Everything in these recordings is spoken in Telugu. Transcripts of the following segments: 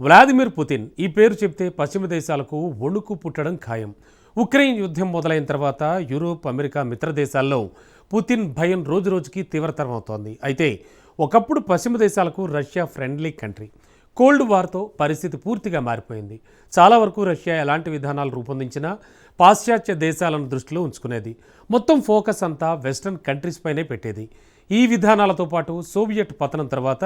వ్లాదిమిర్ పుతిన్ ఈ పేరు చెప్తే పశ్చిమ దేశాలకు వణుకు పుట్టడం ఖాయం. ఉక్రెయిన్ యుద్ధం మొదలైన తర్వాత యూరోప్ అమెరికా మిత్ర దేశాల్లో పుతిన్ భయం రోజురోజుకి తీవ్రతరం అవుతోంది అయితే ఒకప్పుడు పశ్చిమ దేశాలకు రష్యా ఫ్రెండ్లీ కంట్రీ. కోల్డ్ వార్తో పరిస్థితి పూర్తిగా మారిపోయింది. చాలా వరకు రష్యా ఎలాంటి విధానాలు రూపొందించినా పాశ్చాత్య దేశాలను దృష్టిలో ఉంచుకునేది. మొత్తం ఫోకస్ అంతా వెస్ట్రన్ కంట్రీస్ పైనే పెట్టేది. ఈ విధానాలతో పాటు సోవియట్ పతనం తర్వాత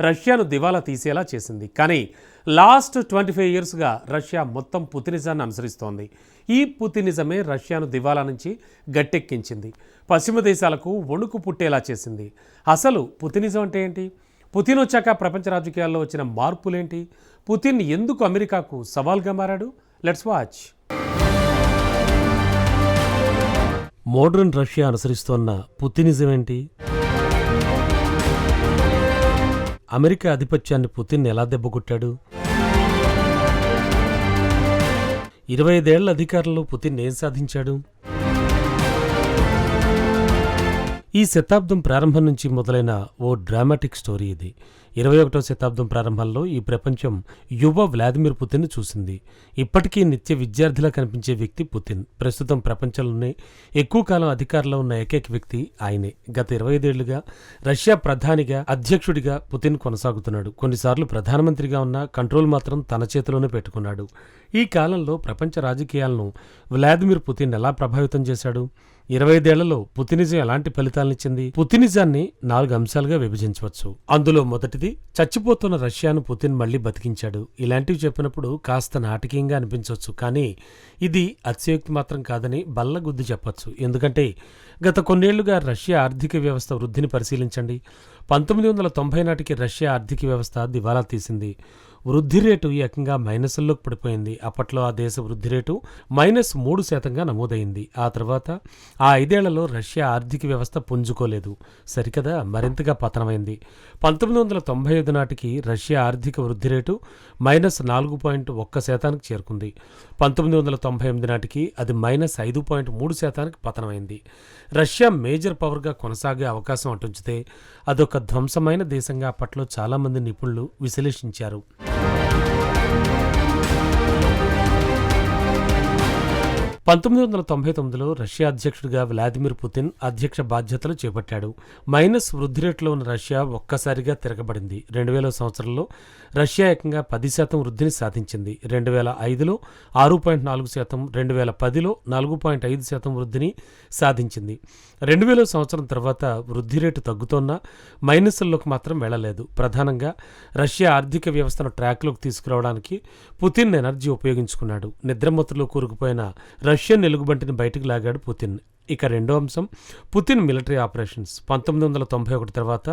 రష్యాను దివాలా తీసేలా చేసింది. కానీ లాస్ట్ ట్వంటీ ఫైవ్ ఇయర్స్గా రష్యా మొత్తం పుతినిజాన్ని అనుసరిస్తోంది. ఈ పుతినిజమే రష్యాను దివాలా నుంచి గట్టెక్కించింది. పశ్చిమ దేశాలకు వణుకు పుట్టేలా చేసింది. అసలు పుతినిజం అంటే ఏంటి? పుతిన్ వచ్చాక ప్రపంచ రాజకీయాల్లో వచ్చిన మార్పులేంటి? పుతిన్ ఎందుకు అమెరికాకు సవాల్గా మారాడు? Let's watch. మోడర్న్ రష్యా అనుసరిస్తోన్న పుతినిజం ఏంటి? అమెరికా ఆధిపత్యాన్ని పుతిన్ ఎలా దెబ్బకొట్టాడు ఇరవై ఐదేళ్ళ అధికారంలో పుతిన్ ఏం సాధించాడు? ఈ శతాబ్దం ప్రారంభం నుంచి మొదలైన ఓ డ్రామాటిక్ స్టోరీ ఇది. ఇరవై ఒకటో శతాబ్దం ప్రారంభంలో ఈ ప్రపంచం యువ వ్లాదిమిర్ పుతిన్ చూసింది. ఇప్పటికీ నిత్య విద్యార్థిలా కనిపించే వ్యక్తి పుతిన్. ప్రస్తుతం ప్రపంచంలోనే ఎక్కువ కాలం అధికారంలో ఉన్న ఏకైక వ్యక్తి ఆయనే. గత ఇరవై ఐదేళ్ళుగా రష్యా ప్రధానిగా అధ్యక్షుడిగా పుతిన్ కొనసాగుతున్నాడు. కొన్నిసార్లు ప్రధానమంత్రిగా ఉన్న కంట్రోల్ మాత్రం తన చేతిలోనే పెట్టుకున్నాడు. ఈ కాలంలో ప్రపంచ రాజకీయాలను వ్లాదిమిర్ పుతిన్ ఎలా ప్రభావితం చేశాడు? ఇరవైదేళ్ళలో పుతినిజం ఎలాంటి ఫలితాలనిచ్చింది? పుతినిజాన్ని నాలుగు అంశాలుగా విభజించవచ్చు. అందులో మొదటిది చచ్చిపోతున్న రష్యాను పుతిన్ మళ్ళీ బతికించాడు. ఇలాంటివి చెప్పినప్పుడు కాస్త నాటకీయంగా అనిపించవచ్చు కానీ ఇది అతిశయోక్తి మాత్రం కాదని బల్లగుద్ది చెప్పొచ్చు. ఎందుకంటే గత కొన్నేళ్ళుగా రష్యా ఆర్థిక వ్యవస్థ వృద్ధిని పరిశీలించండి. పంతొమ్మిది వందల తొంభై నాటికి రష్యా ఆర్థిక వ్యవస్థ దివాలా తీసింది. వృద్ధి రేటు ఏకంగా మైనస్ల్లోకి పడిపోయింది. అప్పట్లో ఆ దేశ వృద్ధి రేటు మైనస్ మూడు శాతంగా నమోదైంది. ఆ తర్వాత ఆ ఐదేళ్ళలో రష్యా ఆర్థిక వ్యవస్థ పుంజుకోలేదు. సరికదా మరింతగా పతనమైంది. పంతొమ్మిది వందల తొంభై ఐదు నాటికి రష్యా ఆర్థిక వృద్ధి రేటు మైనస్ నాలుగు పాయింట్ ఒక్క శాతానికి చేరుకుంది. పంతొమ్మిది వందల తొంభై ఎనిమిది నాటికి అది మైనస్ ఐదు పాయింట్ మూడు శాతానికి పతనమైంది. రష్యా మేజర్ పవర్గా కొనసాగే అవకాశం అటుంచితే అదొక ధ్వంసమైన దేశంగా అప్పట్లో చాలామంది నిపుణులు విశ్లేషించారు. Thank you. పంతొమ్మిది వందల తొంభై తొమ్మిదిలో రష్యా అధ్యక్షుడిగా వ్లాదిమిర్ పుతిన్ అధ్యక్ష బాధ్యతలు చేపట్టాడు. మైనస్ వృద్ధి రేటులో ఉన్న రష్యా ఒక్కసారిగా తిరగబడింది. రెండు వేల సంవత్సరంలో రష్యా ఏకంగా పది శాతం వృద్ధిని సాధించింది. రెండు వేల ఐదులో ఆరు పాయింట్ నాలుగు శాతం రెండు వేల పదిలో నాలుగు పాయింట్ ఐదు శాతం వృద్ధిని సాధించింది. రెండు వేల సంవత్సరం తర్వాత వృద్ధి రేటు తగ్గుతోన్నా మైనస్ల్లోకి మాత్రం వెళ్ళలేదు. ప్రధానంగా రష్యా ఆర్థిక వ్యవస్థను ట్రాక్లోకి తీసుకురావడానికి పుతిన్ ఎనర్జీ ఉపయోగించుకున్నాడు. నిద్రమత్తులో కూరుకుపోయిన రష్యన్ ఎలుగుబంటిని బయటకు లాగాడు పుతిన్. ఇక రెండో అంశం పుతిన్ మిలిటరీ ఆపరేషన్స్. పంతొమ్మిది వందల తొంభై ఒకటి తర్వాత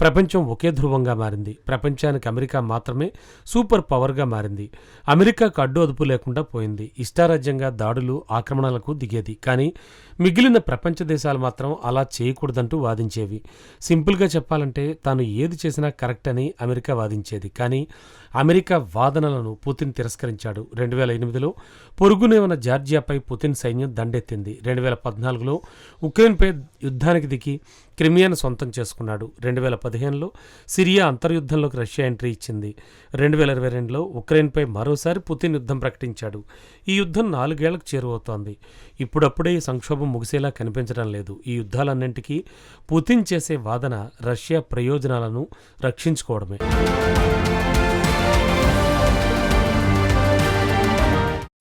ప్రపంచం ఒకే ధ్రువంగా మారింది. ప్రపంచానికి అమెరికా మాత్రమే సూపర్ పవర్గా మారింది. అమెరికాకు అడ్డు అదుపు లేకుండా పోయింది. ఇష్టారాజ్యంగా దాడులు ఆక్రమణలకు దిగేది. కానీ మిగిలిన ప్రపంచ దేశాలు మాత్రం అలా చేయకూడదంటూ వాదించేవి. సింపుల్గా చెప్పాలంటే తాను ఏది చేసినా కరెక్ట్ అని అమెరికా వాదించేది. కానీ అమెరికా వాదనలను పుతిన్ తిరస్కరించాడు. రెండు వేల ఎనిమిదిలో పొరుగునే ఉన్న జార్జియాపై పుతిన్ సైన్యం దండెత్తింది. రెండు వేల పద్నాలుగు నాలుగులో ఉక్రెయిన్పై యుద్ధానికి దిగి క్రిమియాను సొంతం చేసుకున్నాడు. రెండు వేల పదిహేనులో సిరియా అంతర్యుద్ధంలోకి రష్యా ఎంట్రీ ఇచ్చింది. రెండు వేల ఇరవై రెండులో ఉక్రెయిన్పై మరోసారి పుతిన్ యుద్ధం ప్రకటించాడు. ఈ యుద్ధం నాలుగేళ్ళకు చేరువవుతోంది. ఇప్పుడప్పుడే ఈ సంక్షోభం ముగిసేలా కనిపించడం లేదు. ఈ యుద్ధాలన్నింటికీ పుతిన్ చేసే వాదన రష్యా ప్రయోజనాలను రక్షించుకోవడమే.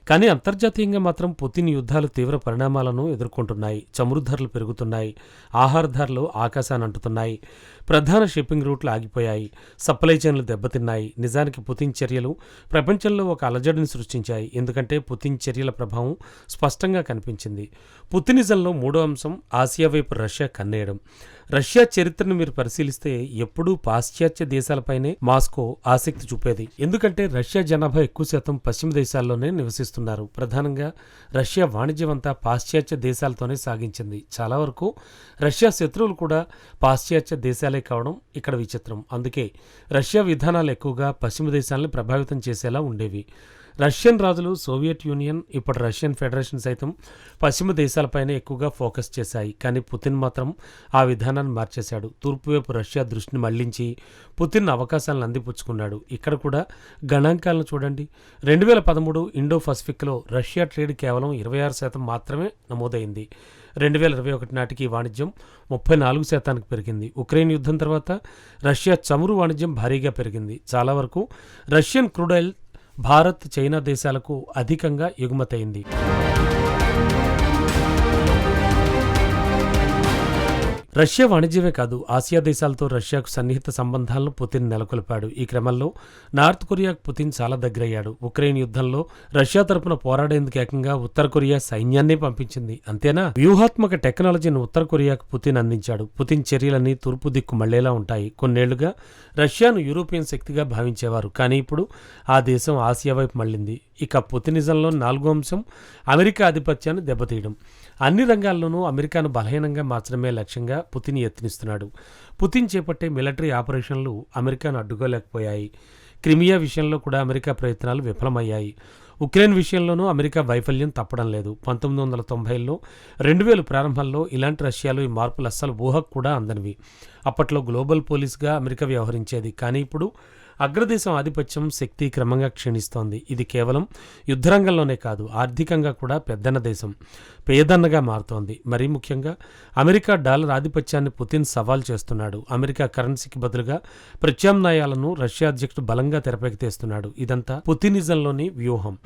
కానీ అంతర్జాతీయంగా మాత్రం పుతిన్ యుద్ధాలు తీవ్ర పరిణామాలను ఎదుర్కొంటున్నాయి. చమురు ధరలు పెరుగుతున్నాయి. ఆహార ధరలు ఆకాశాన్ని అంటుతున్నాయి. ప్రధాన షిప్పింగ్ రూట్లు ఆగిపోయాయి. సప్లై చైన్లు దెబ్బతిన్నాయి. నిజానికి పుతిన్ చర్యలు ప్రపంచంలో ఒక అలజడిని సృష్టించాయి. ఎందుకంటే పుతిన్ చర్యల ప్రభావం స్పష్టంగా కనిపించింది. పుతినిజంలో మూడో అంశం ఆసియా వైపు రష్యా కన్నేయడం. రష్యా చరిత్రను మీరు పరిశీలిస్తే ఎప్పుడూ పాశ్చాత్య దేశాలపైనే మాస్కో ఆసక్తి చూపేది. ఎందుకంటే రష్యా జనాభా ఎక్కువ శాతం పశ్చిమ దేశాల్లోనే నివసిస్తున్నారు. ప్రధానంగా రష్యా వాణిజ్యం అంతా పాశ్చాత్య దేశాలతోనే సాగించింది. చాలా వరకు రష్యా శత్రువులు కూడా పాశ్చాత్య దేశాలే కావడం ఇక్కడ విచిత్రం. అందుకే రష్యా విధానాలు ఎక్కువగా పశ్చిమ దేశాలను ప్రభావితం చేసేలా ఉండేవి. రష్యన్ రాజులు సోవియట్ యూనియన్ ఇప్పుడు రష్యన్ ఫెడరేషన్ సైతం పశ్చిమ దేశాలపైనే ఎక్కువగా ఫోకస్ చేశాయి. కానీ పుతిన్ మాత్రం ఆ విధానాన్ని మార్చేశాడు. తూర్పు వైపు రష్యా దృష్టిని మళ్ళించి పుతిన్ అవకాశాలను అందిపుచ్చుకున్నాడు. ఇక్కడ కూడా గణాంకాలను చూడండి. రెండు వేల పదమూడు ఇండో పసిఫిక్లో రష్యా ట్రేడ్ కేవలం ఇరవై ఆరు శాతం మాత్రమే నమోదైంది. రెండు వేల ఇరవై ఒకటి నాటికి వాణిజ్యం ముప్పై నాలుగు శాతానికి పెరిగింది. ఉక్రెయిన్ యుద్ధం తర్వాత రష్యా చమురు వాణిజ్యం భారీగా పెరిగింది. చాలా వరకు Russian crude oil Bharat China దేశాలకు అధికంగా ఎగుమతైంది రష్యా వాణిజ్యమే కాదు ఆసియా దేశాలతో రష్యాకు సన్నిహిత సంబంధాలను పుతిన్ నెలకొల్పాడు. ఈ క్రమంలో నార్త్ కొరియాకు పుతిన్ చాలా దగ్గరయ్యాడు. ఉక్రెయిన్ యుద్ధంలో రష్యా తరపున పోరాడేందుకు ఏకంగా ఉత్తర కొరియా సైన్యాన్ని పంపించింది. అంతేనా? వ్యూహాత్మక టెక్నాలజీని ఉత్తర కొరియాకు పుతిన్ అందించాడు. పుతిన్ చర్యలన్నీ తూర్పు దిక్కు మళ్ళేలా ఉంటాయి. కొన్నేళ్ళుగా రష్యాను యూరోపియన్ శక్తిగా భావించేవారు. కానీ ఇప్పుడు ఆ దేశం ఆసియా వైపు మళ్ళింది ఇక పుతినిజంలో నాలుగో అంశం అమెరికా ఆధిపత్యాన్ని దెబ్బతీయడం. అన్ని రంగాల్లోనూ అమెరికాను బలహీనంగా మార్చడమే లక్ష్యంగా పుతిన్ యత్నిస్తున్నాడు. పుతిన్ చేపట్టే మిలిటరీ ఆపరేషన్లు అమెరికాను అడ్డుకోలేకపోయాయి. క్రిమియా విషయంలో కూడా అమెరికా ప్రయత్నాలు విఫలమయ్యాయి. ఉక్రెయిన్ విషయంలోనూ అమెరికా వైఫల్యం తప్పడం లేదు. పంతొమ్మిది వందల తొంభైలో రెండు వేల ప్రారంభంలో ఇలాంటి రష్యాలో ఈ మార్పులు అస్సలు ఊహకు కూడా అందనివి. అప్పట్లో గ్లోబల్ పోలీస్గా అమెరికా వ్యవహరించేది. కానీ ఇప్పుడు అగ్రదేశం ఆధిపత్యం శక్తి క్రమంగా క్షీణిస్తోంది. ఇది కేవలం యుద్ధరంగంలోనే కాదు ఆర్థికంగా కూడా పెద్దన్న దేశం పేదన్నగా మారుతోంది. మరీ ముఖ్యంగా అమెరికా డాలర్ ఆధిపత్యాన్ని పుతిన్ సవాల్ చేస్తున్నాడు. అమెరికా కరెన్సీకి బదులుగా ప్రత్యామ్నాయాలను రష్యా అధ్యక్షుడు బలంగా తెరపైకి తెస్తున్నాడు. ఇదంతా పుతినిజంలోని వ్యూహం.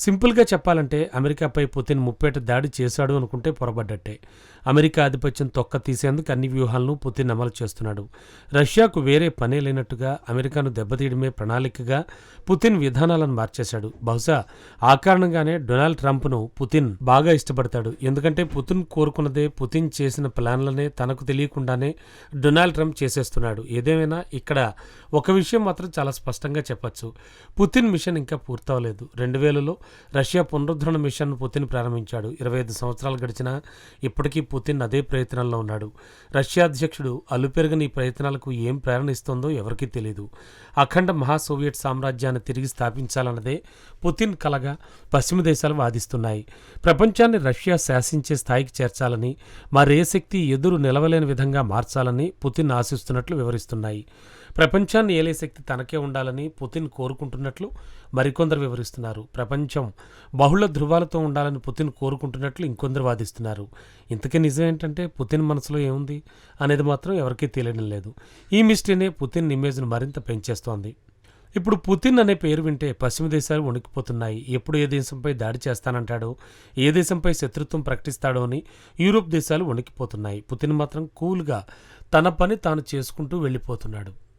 సింపుల్గా చెప్పాలంటే అమెరికాపై పుతిన్ ముప్పేట దాడి చేశాడు అనుకుంటే పొరబడ్డట్టే. అమెరికా ఆధిపత్యం తొక్క తీసేందుకు అన్ని వ్యూహాలను పుతిన్ అమలు చేస్తున్నాడు. రష్యాకు వేరే పనే లేనట్టుగా అమెరికాను దెబ్బతీయడమే ప్రణాళికగా పుతిన్ విధానాలను మార్చేశాడు. బహుశా ఆ కారణంగానే డొనాల్డ్ ట్రంప్ను పుతిన్ బాగా ఇష్టపడతాడు. ఎందుకంటే పుతిన్ కోరుకున్నదే పుతిన్ చేసిన ప్లాన్లనే తనకు తెలియకుండానే డొనాల్డ్ ట్రంప్ చేసేస్తున్నాడు. ఏదేమైనా ఇక్కడ ఒక విషయం మాత్రం చాలా స్పష్టంగా చెప్పొచ్చు. పుతిన్ మిషన్ ఇంకా పూర్తవలేదు. రెండు వేలలో రష్యా పునరుద్ధరణ మిషన్ పుతిన్ ప్రారంభించాడు. ఇరవై ఐదు సంవత్సరాలు గడిచినా ఇప్పటికీ పుతిన్ అదే ప్రయత్నంలో ఉన్నాడు. రష్యా అధ్యక్షుడు అలుపెరగని ఈ ప్రయత్నాలకు ఏం ప్రేరణిస్తుందో ఎవరికీ తెలియదు అఖండ మహా సోవియట్ సామ్రాజ్యాన్ని తిరిగి స్థాపించాలన్నదే పుతిన్ కలగా పశ్చిమ దేశాలు వాదిస్తున్నాయి. ప్రపంచాన్ని రష్యా శాసించే స్థాయికి చేర్చాలని మరే శక్తి ఎదురు నిలవలేని విధంగా మార్చాలని పుతిన్ ఆశిస్తున్నట్లు వివరిస్తున్నాయి. ప్రపంచాన్ని ఏలే శక్తి తనకే ఉండాలని పుతిన్ కోరుకుంటున్నట్లు మరికొందరు వివరిస్తున్నారు. ప్రపంచం బహుళ ధృవాలతో ఉండాలని పుతిన్ కోరుకుంటున్నట్లు ఇంకొందరు వాదిస్తున్నారు. ఇంతకీ నిజం ఏంటంటే పుతిన్ మనసులో ఏముంది అనేది మాత్రం ఎవరికీ తెలియడం లేదు. ఈ మిస్టరీనే పుతిన్ ఇమేజ్ను మరింత పెంచేస్తోంది. ఇప్పుడు పుతిన్ అనే పేరు వింటే పశ్చిమ దేశాలు వణికిపోతున్నాయి. ఎప్పుడు ఏ దేశంపై దాడి చేస్తానంటాడో ఏ దేశంపై శత్రుత్వం ప్రకటిస్తాడో అని యూరోప్ దేశాలు వణికిపోతున్నాయి. పుతిన్ మాత్రం కూల్గా తన పని తాను చేసుకుంటూ వెళ్ళిపోతున్నాడు.